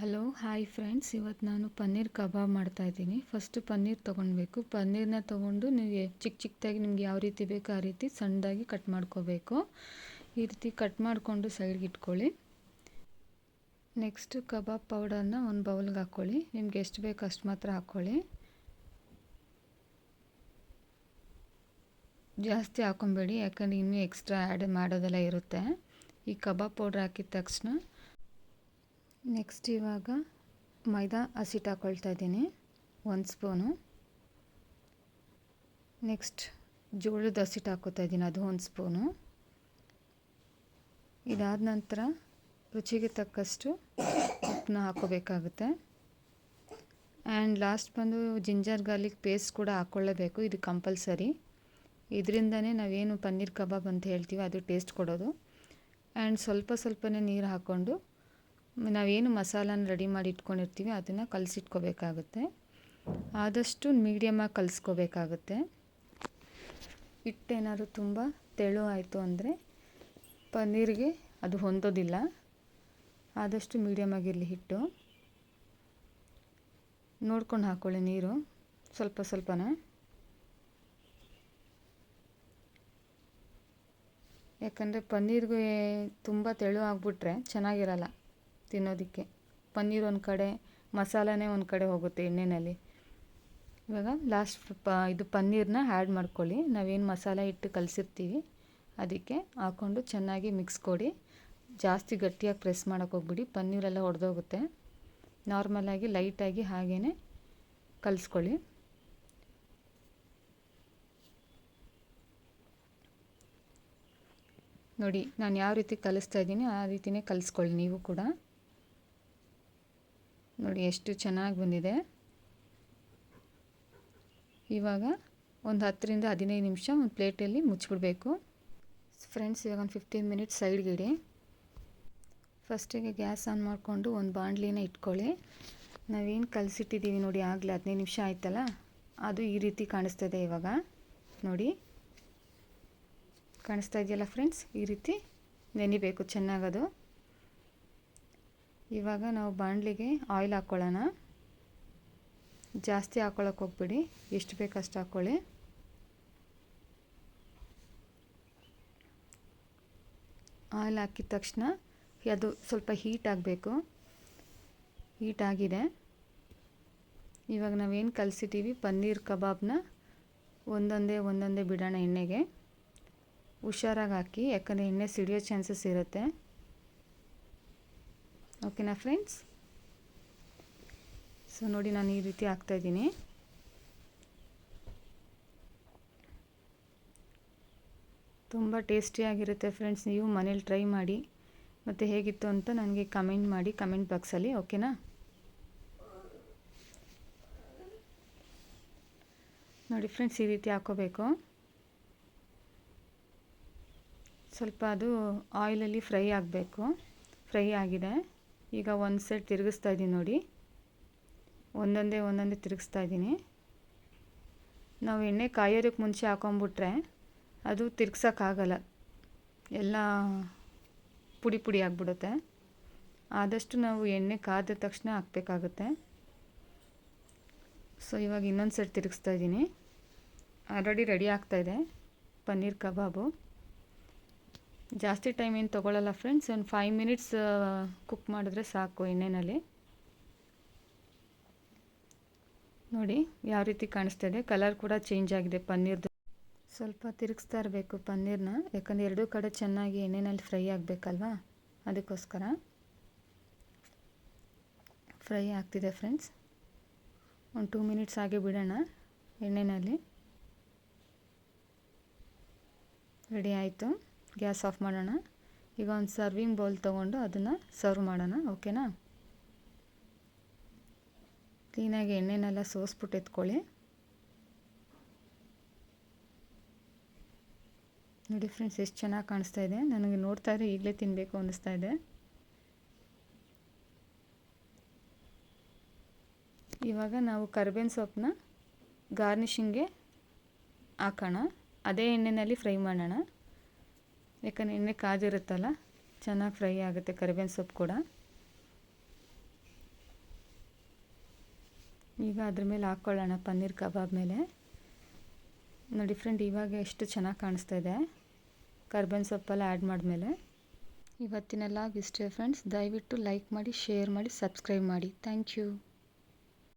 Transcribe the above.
Hello hi friends ಇವತ್ತು ನಾನು paneer kebab ಮಾಡ್ತಾಯಿದ್ದೀನಿ ಫಸ್ಟು ಪನ್ನೀರ್ ತೊಗೊಳ್ಬೇಕು ಪನ್ನೀರ್ನ ತೊಗೊಂಡು ನೀವು ಚಿಕ್ಕ ಚಿಕ್ಕದಾಗಿ ನಿಮ್ಗೆ ಯಾವ ರೀತಿ ಬೇಕೋ ಆ ರೀತಿ ಸಣ್ಣದಾಗಿ ಕಟ್ ಮಾಡ್ಕೋಬೇಕು. ಈ ರೀತಿ ಕಟ್ ಮಾಡಿಕೊಂಡು ಸೈಡ್ಗೆ ಇಟ್ಕೊಳ್ಳಿ. ನೆಕ್ಸ್ಟು ಕಬಾಬ್ ಪೌಡರ್ನ ಒಂದು ಬೌಲ್ಗೆ ಹಾಕ್ಕೊಳ್ಳಿ ನಿಮ್ಗೆ ಎಷ್ಟು ಬೇಕು ಅಷ್ಟು ಮಾತ್ರ ಹಾಕ್ಕೊಳ್ಳಿ ಜಾಸ್ತಿ ಹಾಕೊಬೇಡಿ, ಯಾಕಂದರೆ ಇನ್ನೂ ಎಕ್ಸ್ಟ್ರಾ ಆ್ಯಡ್ ಮಾಡೋದೆಲ್ಲ ಇರುತ್ತೆ. ಈ ಕಬಾಬ್ ಪೌಡ್ರ್ ಹಾಕಿದ ತಕ್ಷಣ ನೆಕ್ಸ್ಟ್ ಇವಾಗ ಮೈದಾ ಹಸಿಟ್ಟು ಹಾಕ್ಕೊಳ್ತಾ ಇದ್ದೀನಿ. ಒಂದು ಸ್ಪೂನು. ನೆಕ್ಸ್ಟ್ ಜೋಳದ ಹಸಿಟ್ಟು ಹಾಕೋತಾ ಇದ್ದೀನಿ ಅದು ಒಂದು ಸ್ಪೂನು. ಇದಾದ ನಂತರ ರುಚಿಗೆ ತಕ್ಕಷ್ಟು ಉಪ್ಪನ್ನ ಹಾಕೋಬೇಕಾಗುತ್ತೆ. ಆ್ಯಂಡ್ ಲಾಸ್ಟ್ ಬಂದು ಜಿಂಜರ್ ಗಾರ್ಲಿಕ್ ಪೇಸ್ಟ್ ಕೂಡ ಹಾಕ್ಕೊಳ್ಳೇಬೇಕು ಇದು ಕಂಪಲ್ಸರಿ. ಇದರಿಂದನೇ ನಾವೇನು ಪನ್ನೀರ್ ಕಬಾಬ್ ಅಂತ ಹೇಳ್ತೀವಿ ಅದು ಟೇಸ್ಟ್ ಕೊಡೋದು. ಆ್ಯಂಡ್ ಸ್ವಲ್ಪ ಸ್ವಲ್ಪನೇ ನೀರು ಹಾಕ್ಕೊಂಡು ನಾವೇನು ಮಸಾಲಾನ ರೆಡಿ ಮಾಡಿ ಇಟ್ಕೊಂಡಿರ್ತೀವಿ, ಅದನ್ನು ಕಲಸಿಟ್ಕೋಬೇಕಾಗುತ್ತೆ. ಆದಷ್ಟು ಮೀಡಿಯಮಾಗಿ ಕಲಿಸ್ಕೋಬೇಕಾಗುತ್ತೆ. ಹಿಟ್ಟೇನಾದ್ರು ತುಂಬ ತೆಳು ಆಯಿತು ಅಂದರೆ ಪನ್ನೀರಿಗೆ ಅದು ಹೊಂದೋದಿಲ್ಲ. ಆದಷ್ಟು ಮೀಡಿಯಮಾಗಿರಲಿ ಹಿಟ್ಟು. ನೋಡ್ಕೊಂಡು ಹಾಕ್ಕೊಳ್ಳಿ ನೀರು, ಸ್ವಲ್ಪ ಸ್ವಲ್ಪನೇ. ಯಾಕಂದರೆ ಪನ್ನೀರ್ಗೆ ತುಂಬ ತೆಳು ಆಗಿಬಿಟ್ರೆ ಚೆನ್ನಾಗಿರಲ್ಲ. ತಿನ್ನೋದಕ್ಕೆ. ಪನ್ನೀರ್ ಒಂದು ಕಡೆ, ಮಸಾಲನೇ ಒಂದು ಕಡೆ ಹೋಗುತ್ತೆ ಎಣ್ಣೆಯಲ್ಲಿ ಇವಾಗ ಲಾಸ್ಟ್ ಪ, ಇದು ಪನ್ನೀರನ್ನ ಆ್ಯಡ್ ಮಾಡ್ಕೊಳ್ಳಿ. ನಾವೇನು ಮಸಾಲೆ ಇಟ್ಟು ಕಲಸಿರ್ತೀವಿ, ಅದಕ್ಕೆ ಹಾಕ್ಕೊಂಡು ಚೆನ್ನಾಗಿ ಮಿಕ್ಸ್ ಕೊಡಿ. ಜಾಸ್ತಿ ಗಟ್ಟಿಯಾಗಿ ಪ್ರೆಸ್ ಮಾಡೋಕ್ಕೆ ಹೋಗ್ಬಿಡಿ. ಪನ್ನೀರೆಲ್ಲ ಒಡೆದೋಗುತ್ತೆ. ನಾರ್ಮಲಾಗಿ ಲೈಟಾಗಿ ಹಾಗೇ ಕಲಿಸ್ಕೊಳ್ಳಿ. ನೋಡಿ, ನಾನು ಯಾವ ರೀತಿ ಕಲಿಸ್ತಾ ಇದ್ದೀನಿ, ಆ ರೀತಿಯೇ ಕಲಿಸ್ಕೊಳ್ಳಿ ನೀವು ಕೂಡ. ನೋಡಿ ಎಷ್ಟು ಚೆನ್ನಾಗಿ ಬಂದಿದೆ. ಇವಾಗ ಒಂದು ಹತ್ತರಿಂದ ಹದಿನೈದು ನಿಮಿಷ ಒಂದು ಪ್ಲೇಟಲ್ಲಿ ಮುಚ್ಚಿಬಿಡ್ಬೇಕು. ಫ್ರೆಂಡ್ಸ್, ಇವಾಗ ಒಂದು ಫಿಫ್ಟೀನ್ ಮಿನಿಟ್ಸ್ ಸೈಡ್ಗೆ ಇಡಿ. ಫಸ್ಟಿಗೆ ಗ್ಯಾಸ್ ಆನ್ ಮಾಡಿಕೊಂಡು ಒಂದು ಬಾಣಲಿನ ಇಟ್ಕೊಳ್ಳಿ. ನಾವೇನು ಕಲಸಿಟ್ಟಿದ್ದೀವಿ ನೋಡಿ, ಆಗಲೇ ಹದಿನೈದು ನಿಮಿಷ ಆಯ್ತಲ್ಲ? ಅದು ಈ ರೀತಿ ಕಾಣಿಸ್ತದೆ ಇವಾಗ. ನೋಡಿ. ಕಾಣಿಸ್ತಾ ಇದೆಯಲ್ಲ ಫ್ರೆಂಡ್ಸ್? ಈ ರೀತಿ ನೆನಿಬೇಕು ಚೆನ್ನಾಗದು. ಇವಾಗ ನಾವು ಬಾಣಲಿಗೆ ಆಯಿಲ್ ಹಾಕ್ಕೊಳ್ಳೋಣ ಜಾಸ್ತಿ ಹಾಕ್ಕೊಳಕ್ಕೆ ಹೋಗ್ಬಿಡಿ, ಎಷ್ಟು ಬೇಕು ಅಷ್ಟು ಹಾಕ್ಕೊಳ್ಳಿ ಆಯಿಲ್ ಹಾಕಿದ ತಕ್ಷಣ ಅದು ಸ್ವಲ್ಪ ಹೀಟ್ ಆಗಬೇಕು. ಹೀಟ್ ಆಗಿದೆ. ಇವಾಗ ನಾವೇನು ಕಲಿಸಿದ್ದೀವಿ ಪನ್ನೀರ್ ಕಬಾಬ್ನ ಒಂದೊಂದೇ ಒಂದೊಂದೇ ಬಿಡೋಣ ಎಣ್ಣೆಗೆ. ಹುಷಾರಾಗಿ ಹಾಕಿ, ಯಾಕಂದರೆ ಎಣ್ಣೆ ಸಿಡಿಯೋ ಚಾನ್ಸಸ್ ಇರುತ್ತೆ. ಓಕೆನಾ ಫ್ರೆಂಡ್ಸ್ ಸೊ ನೋಡಿ ನಾನು ಈ ರೀತಿ ಹಾಕ್ತಾಯಿದ್ದೀನಿ ತುಂಬ ಟೇಸ್ಟಿಯಾಗಿರುತ್ತೆ ಫ್ರೆಂಡ್ಸ್ ನೀವು ಮನೇಲಿ ಟ್ರೈ ಮಾಡಿ ಮತ್ತು ಹೇಗಿತ್ತು ಅಂತ ನನಗೆ ಕಮೆಂಟ್ ಮಾಡಿ ಕಮೆಂಟ್ ಬಾಕ್ಸಲ್ಲಿ ಓಕೆನಾ ನೋಡಿ ಫ್ರೆಂಡ್ಸ್ ಈ ರೀತಿ ಹಾಕೋಬೇಕು. ಸ್ವಲ್ಪ ಅದು ಆಯಿಲಲ್ಲಿ ಫ್ರೈ ಆಗಬೇಕು. ಫ್ರೈ ಆಗಿದೆ. ಈಗ ಒಂದು ಸೈಡ್ ತಿರುಗಿಸ್ತಾ ಇದ್ದೀನಿ ನೋಡಿ. ಒಂದೊಂದೇ ಒಂದೊಂದೇ ತಿರುಗಿಸ್ತಾ ಇದ್ದೀನಿ ನಾವು ಎಣ್ಣೆ ಕಾಯೋದಕ್ಕೆ ಮುಂಚೆ ಹಾಕೊಂಬಿಟ್ರೆ ಅದು ತಿರ್ಗ್ಸೋಕ್ಕಾಗಲ್ಲ ಎಲ್ಲ ಪುಡಿ ಪುಡಿ ಆಗಿಬಿಡುತ್ತೆ. ಆದಷ್ಟು ನಾವು ಎಣ್ಣೆ ಕಾದ ತಕ್ಷಣ ಹಾಕಬೇಕಾಗುತ್ತೆ. ಸೊ ಇವಾಗ ಇನ್ನೊಂದು ಸೈಡ್ ತಿರುಗಿಸ್ತಾ ಇದ್ದೀನಿ ಆಲ್ರೆಡಿ ರೆಡಿ ಆಗ್ತಾಯಿದೆ ಪನ್ನೀರ್ ಕಬಾಬು. ಜಾಸ್ತಿ ಟೈಮ್ ಏನು ತೊಗೊಳ್ಳಲ್ಲ ಫ್ರೆಂಡ್ಸ್ ಒಂದು ಫೈವ್ ಮಿನಿಟ್ಸ್ ಕುಕ್ ಮಾಡಿದ್ರೆ ಸಾಕು ಎಣ್ಣೆಯಲ್ಲಿ ನೋಡಿ, ಯಾವ ರೀತಿ ಕಾಣಿಸ್ತಾ ಇದೆ. ಕಲರ್ ಕೂಡ ಚೇಂಜ್ ಆಗಿದೆ ಪನ್ನೀರ್ದು. ಸ್ವಲ್ಪ ತಿರುಗಿಸ್ತಾ ಇರಬೇಕು ಪನ್ನೀರ್ನ. ಯಾಕಂದರೆ ಎರಡೂ ಕಡೆ ಚೆನ್ನಾಗಿ ಎಣ್ಣೆಯಲ್ಲಿ ಫ್ರೈ ಆಗಬೇಕಲ್ವಾ? ಅದಕ್ಕೋಸ್ಕರ. ಫ್ರೈ ಆಗ್ತಿದೆ ಫ್ರೆಂಡ್ಸ್ ಒಂದು ಟೂ ಮಿನಿಟ್ಸ್ ಹಾಗೆ ಬಿಡೋಣ ಎಣ್ಣೆಯಲ್ಲಿ ರೆಡಿ ಆಯಿತು. ಗ್ಯಾಸ್ ಆಫ್ ಮಾಡೋಣ. ಈಗ ಒಂದು ಸರ್ವಿಂಗ್ ಬೌಲ್ ತೊಗೊಂಡು ಅದನ್ನು ಸರ್ವ್ ಮಾಡೋಣ, ಓಕೆನಾ? ಕ್ಲೀನಾಗಿ ಎಣ್ಣೆನೆಲ್ಲ ಸೋಸ್ಬಿಟ್ಟು ಎತ್ಕೊಳ್ಳಿ. ನೋಡಿ ಫ್ರೆಂಡ್ಸ್, ಎಷ್ಟು ಚೆನ್ನಾಗಿ ಕಾಣಿಸ್ತಾ ಇದೆ. ನನಗೆ ನೋಡ್ತಾ ಇದ್ರೆ ಈಗಲೇ ತಿನ್ನಬೇಕು ಅನ್ನಿಸ್ತಾ ಇದೆ. ಇವಾಗ ನಾವು ಕರ್ಬೇವಿನ ಸೊಪ್ಪನ್ನ ಗಾರ್ನಿಷಿಂಗ್ಗೆ ಹಾಕೋಣ. ಅದೇ ಎಣ್ಣೆಯಲ್ಲಿ ಫ್ರೈ ಮಾಡೋಣ. ಯಾಕಂದರೆ ಎಣ್ಣೆ ಕಾದಿರುತ್ತಲ್ಲ ಚೆನ್ನಾಗಿ ಫ್ರೈ ಆಗುತ್ತೆ, ಕರಿಬೇವಿನ ಸೊಪ್ಪು ಕೂಡ. ಈಗ ಅದ್ರ ಮೇಲೆ ಹಾಕ್ಕೊಳ್ಳೋಣ ಪನ್ನೀರ್ ಕಬಾಬ್ ಮೇಲೆ. ನೋಡಿ ಫ್ರೆಂಡ್ ಇವಾಗ ಎಷ್ಟು ಚೆನ್ನಾಗಿ ಕಾಣಿಸ್ತಾ ಇದೆ. ಕರ್ಬೇವಿನ ಸೊಪ್ಪೆಲ್ಲ ಆ್ಯಡ್ ಮಾಡಿದ್ಮೇಲೆ ಇವತ್ತಿನ ಲಾಗ್ ಇಷ್ಟೇ ಫ್ರೆಂಡ್ಸ್ ದಯವಿಟ್ಟು ಲೈಕ್ ಮಾಡಿ ಶೇರ್ ಮಾಡಿ ಸಬ್ಸ್ಕ್ರೈಬ್ ಮಾಡಿ. Thank you